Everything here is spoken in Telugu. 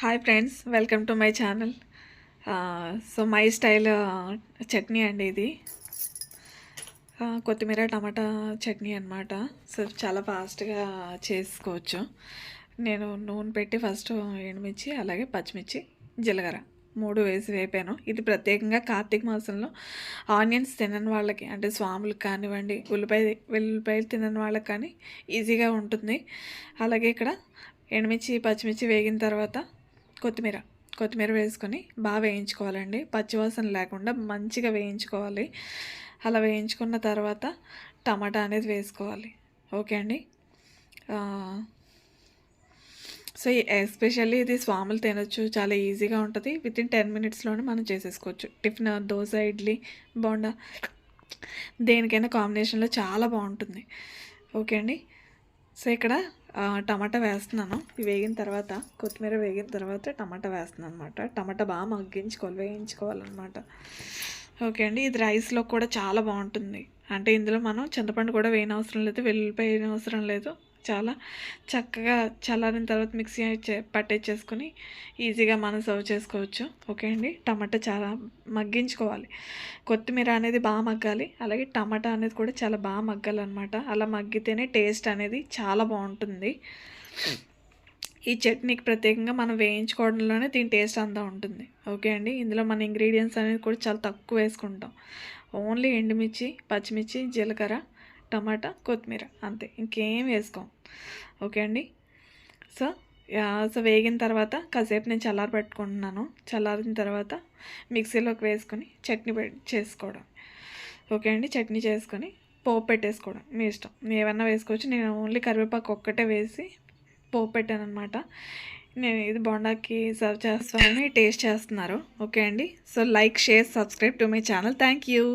Hi friends welcome to my channel. So my style chutney అండి ఇది. కొత్తిమీర టమాటా చట్నీ అనమాట సో చాలా ఫాస్ట్గా చేసుకోవచ్చు. నేను నూనె పెట్టి ఫస్ట్ ఎండుమిర్చి అలాగే పచ్చిమిర్చి జీలకర్ర మూడు వేసి వేపాను. ఇది ప్రత్యేకంగా కార్తీక మాసంలో ఆనియన్స్ తినని వాళ్ళకి అంటే స్వాములకు కానివ్వండి ఉల్లిపాయ వెల్లుల్లిపాయలు తినని వాళ్ళకి కానీ ఈజీగా ఉంటుంది. అలాగే ఇక్కడ ఎండుమిర్చి పచ్చిమిర్చి వేగిన తర్వాత కొత్తిమీర. కొత్తిమీర వేసుకొని బాగా వేయించుకోవాలండి. పచ్చివాసన లేకుండా మంచిగా వేయించుకోవాలి. అలా వేయించుకున్న తర్వాత టమాటా అనేది వేసుకోవాలి. ఓకే అండి? సో ఎస్పెషల్లీ ఇది స్వాములు తినొచ్చు. చాలా ఈజీగా ఉంటుంది. విత్ ఇన్ టెన్ మినిట్స్లోనే మనం చేసేసుకోవచ్చు. టిఫిన్ దోశ ఇడ్లీ బోండా. దేనికైనా కాంబినేషన్లో చాలా బాగుంటుంది. ఓకే అండి? సో ఇక్కడ టమాటా వేస్తున్నాను. వేగిన తర్వాత కొత్తిమీర వేగిన తర్వాత టమాటా వేస్తున్నాను అనమాట టమాటా బాగా మగ్గించుకోవాలి వేయించుకోవాలన్నమాట. ఓకే అండి. ఇది రైస్లో కూడా చాలా బాగుంటుంది. అంటే ఇందులో మనం చింతపండు కూడా వేయనవసరం లేదు వెల్లుల్లిపాయ వేయనవసరం లేదు. చాలా చక్కగా చల్లారిన తర్వాత మిక్సీ పట్టేసేసుకుని ఈజీగా మనం సర్వ్ చేసుకోవచ్చు. ఓకే అండి. టమాటా చాలా మగ్గించుకోవాలి. కొత్తిమీర అనేది బాగా మగ్గాలి. అలాగే టమాటా అనేది కూడా చాలా బాగా మగ్గాలన్నమాట. అలా మగ్గితేనే టేస్ట్ అనేది చాలా బాగుంటుంది. ఈ చట్నీకి ప్రత్యేకంగా మనం వేయించుకోవడంలోనే దీని టేస్ట్ అంతా ఉంటుంది. ఓకే అండి? ఇందులో మన ఇంగ్రీడియంట్స్ అనేది కూడా చాలా తక్కువ వేసుకుంటాం. ఓన్లీ ఎండుమిర్చి పచ్చిమిర్చి జీలకర్ర టమాటా కొత్తిమీర అంతే. ఇంకేం వేసుకోం. ఓకే అండి? సో సో వేగిన తర్వాత కాసేపు నేను చల్లారి పెట్టుకుంటున్నాను. చల్లారిన తర్వాత మిక్సీలోకి వేసుకొని చట్నీ పె- చేసుకోవడం. ఓకే అండి? చట్నీ చేసుకొని పోపు పెట్టేసుకోవడం. మీ ఇష్టం. ఏమన్నా వేసుకోవచ్చు. నేను ఓన్లీ కరివేపాకు ఒక్కటే వేసి పోపు పెట్టాను అనమాట నేను ఇది బొండాకి సర్వ్ చేస్తామని టేస్ట్ చేస్తున్నారు. ఓకే అండి. So like share subscribe to my channel. Thank you.